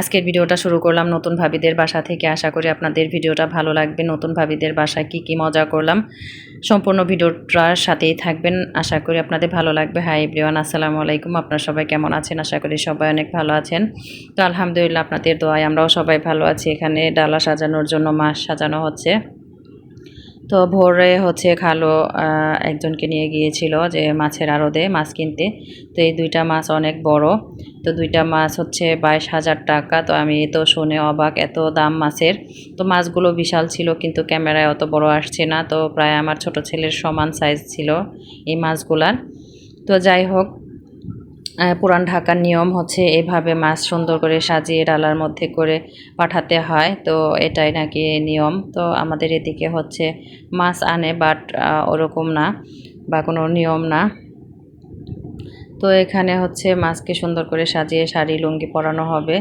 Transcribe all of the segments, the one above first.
আজকের ভিডিওটা শুরু করলাম নতুন ভাবিদের বাসা থেকে। আশা করি আপনাদের ভিডিওটা ভালো লাগবে। নতুন ভাবিদের বাসায় কি কি মজা করলাম, সম্পূর্ণ ভিডিওটার সাথেই থাকবেন। আশা করি আপনাদের ভালো লাগবে। হাই এভরিওয়ান, আসসালামু আলাইকুম। আপনারা সবাই কেমন আছেন? আশা করি সবাই অনেক ভালো আছেন। তো আলহামদুলিল্লাহ, আপনাদের দোয়ায় আমরাও সবাই ভালো আছি। এখানে ডালা সাজানোর জন্য মাছ সাজানো হচ্ছে। তো ভোরে হচ্ছে খালো একজনকে নিয়ে গিয়েছিল যে মাছের আড়দে মাছ কিনতে। তো এই দুইটা মাছ অনেক বড়। তো দুইটা মাছ হচ্ছে বাইশ হাজার টাকা। তো আমি তো শুনে অবাক, এত দাম মাছের। তো মাছগুলো বিশাল ছিল, কিন্তু ক্যামেরায় অত বড় আসছে না। তো প্রায় আমার ছোট ছেলের সমান সাইজ ছিল এই মাছগুলার। তো যাই হোক পুরান ঢাকার নিয়ম হচ্ছে এভাবে মাছ সুন্দর করে সাজিয়ে ডালার মধ্যে করে পাঠাতে হয়। তো এটাই নাকি নিয়ম। তো আমাদের এদিকে হচ্ছে মাছ আনে বাট ওরকম না বা কোনো নিয়ম না। তো এখানে হচ্ছে মাছকে সুন্দর করে সাজিয়ে শাড়ি, লুঙ্গি পরানো হবে।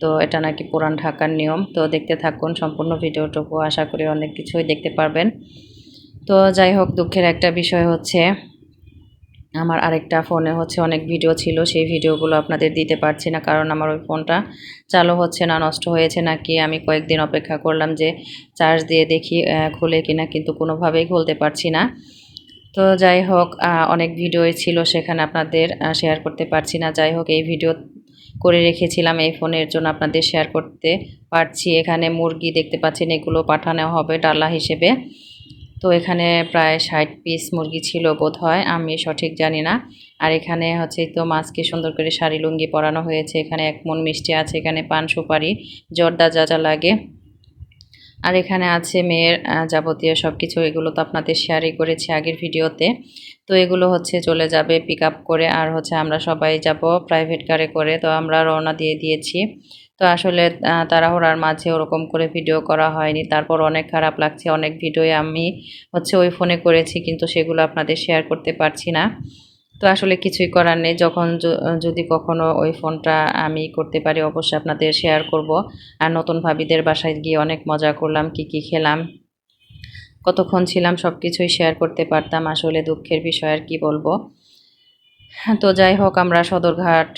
তো এটা নাকি পুরান ঢাকার নিয়ম। তো দেখতে থাকুন সম্পূর্ণ ভিডিওটুকু। আশা করি অনেক কিছুই দেখতে পারবেন। তো যাই হোক, দুঃখের একটা বিষয় হচ্ছে আমার আরেকটা ফোনে হচ্ছে অনেক ভিডিও ছিল, সেই ভিডিওগুলো আপনাদের দিতে পারছি না কারণ আমার ওই ফোনটা চালু হচ্ছে না, নষ্ট হয়েছে নাকি, আমি কয়েকদিন অপেক্ষা করলাম যে চার্জ দিয়ে দেখি খুলে কিনা, কিন্তু কোনোভাবেই খুলতে পারছি না। তো যাই হোক অনেক ভিডিওই ছিল সেখানে আপনাদের শেয়ার করতে পারছি না। যাই হোক, এই ভিডিও করে রেখেছিলাম, এই ফোনের জন্য আপনাদের শেয়ার করতে পারছি। এখানে মুরগি দেখতে পাচ্ছেন, এগুলো পাঠানো হবে ডালা হিসেবে। তো এখানে প্রায় ষাট পিস মুরগি ছিল বোধ হয় আমি সঠিক জানি না। আর এখানে হচ্ছে তো মাছকে সুন্দর করে শাড়ি লুঙ্গি পরানো হয়েছে, এখানে এক মন মিষ্টি আছে, এখানে পান সুপারি, জর্দা যা যা লাগে। আর এখানে আছে মেয়ের যাবতীয় সব কিছু এগুলো তো আপনাদের শেয়ারই করেছি আগের ভিডিওতে। তো এগুলো হচ্ছে চলে যাবে পিক করে, আর হচ্ছে আমরা সবাই যাব প্রাইভেট কারে করে, তো আমরা রওনা দিয়ে দিয়েছি। তো আসলে তাড়াহুড়ার মাঝে ওরকম করে ভিডিও করা হয়নি। তারপর অনেক খারাপ লাগছে। অনেক ভিডিও আমি হচ্ছে ওই ফোনে করেছি, কিন্তু সেগুলো আপনাদের শেয়ার করতে পারছি না। তো আসলে কিছুই করার নেই। যখন যদি কখনো ওই ফোনটা আমি করতে পারি, অবশ্যই আপনাদের শেয়ার করব। আর নতুন ভাবিদের বাসায় গিয়ে অনেক মজা করলাম, কি কি খেলাম, কতক্ষণ ছিলাম সব কিছুই শেয়ার করতে পারতাম। আসলে দুঃখের বিষয় আর কি বলব। তো যাই হোক, আমরা সদরঘাট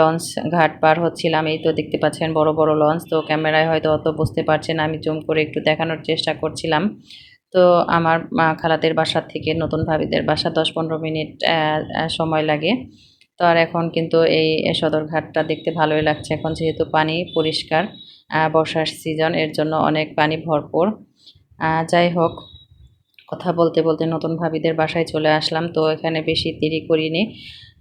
লঞ্চ ঘাট পার হচ্ছিলাম। এই তো দেখতে পাচ্ছেন বড় বড় লঞ্চ, তো ক্যামেরায় হয়তো অত বুঝতে পারছেন আমি জুম করে একটু দেখানোর চেষ্টা করছিলাম। তো আমার মা খালাদের বাসার থেকে, নতুন ভাবিদের বাসা, দশ পনেরো মিনিট সময় লাগে। তো আর এখন কিন্তু এই সদরঘাটটা দেখতে ভালোই লাগছে। এখন যেহেতু পানি পরিষ্কার বর্ষার সিজন এর জন্য অনেক পানি ভরপুর। যাই হোক কথা বলতে বলতে নতুন ভাবিদের বাসায় চলে আসলাম, তো এখানে বেশি দেরি করিনি।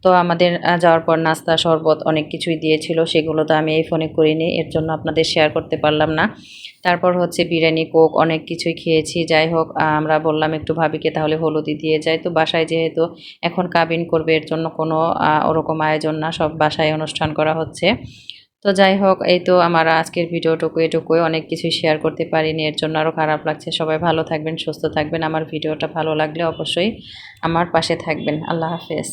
তো আমাদের যাওয়ার পর নাস্তা, শরবত অনেক কিছুই দিয়েছিল, সেগুলো তো আমি এই ফোনে করিনি, এর জন্য আপনাদের শেয়ার করতে পারলাম না। তারপর হচ্ছে বিরিয়ানি, কোক, অনেক কিছুই খেয়েছি। যাই হোক আমরা বললাম একটু ভাবিকে তাহলে হলুদি দিয়ে যাই। তো বাসায় যেহেতু এখন কাবিন করবে, এর জন্য কোনো ওরকম আয়োজন না, সব বাসায় অনুষ্ঠান করা হচ্ছে। তো যাই হোক, এই তো আমার আজকের ভিডিওটুকু, এটুকুই। অনেক কিছুই শেয়ার করতে পারিনি, এর জন্য আরও খারাপ লাগছে। সবাই ভালো থাকবেন, সুস্থ থাকবেন। আমার ভিডিওটা ভালো লাগলে অবশ্যই আমার পাশে থাকবেন। আল্লাহ হাফেজ।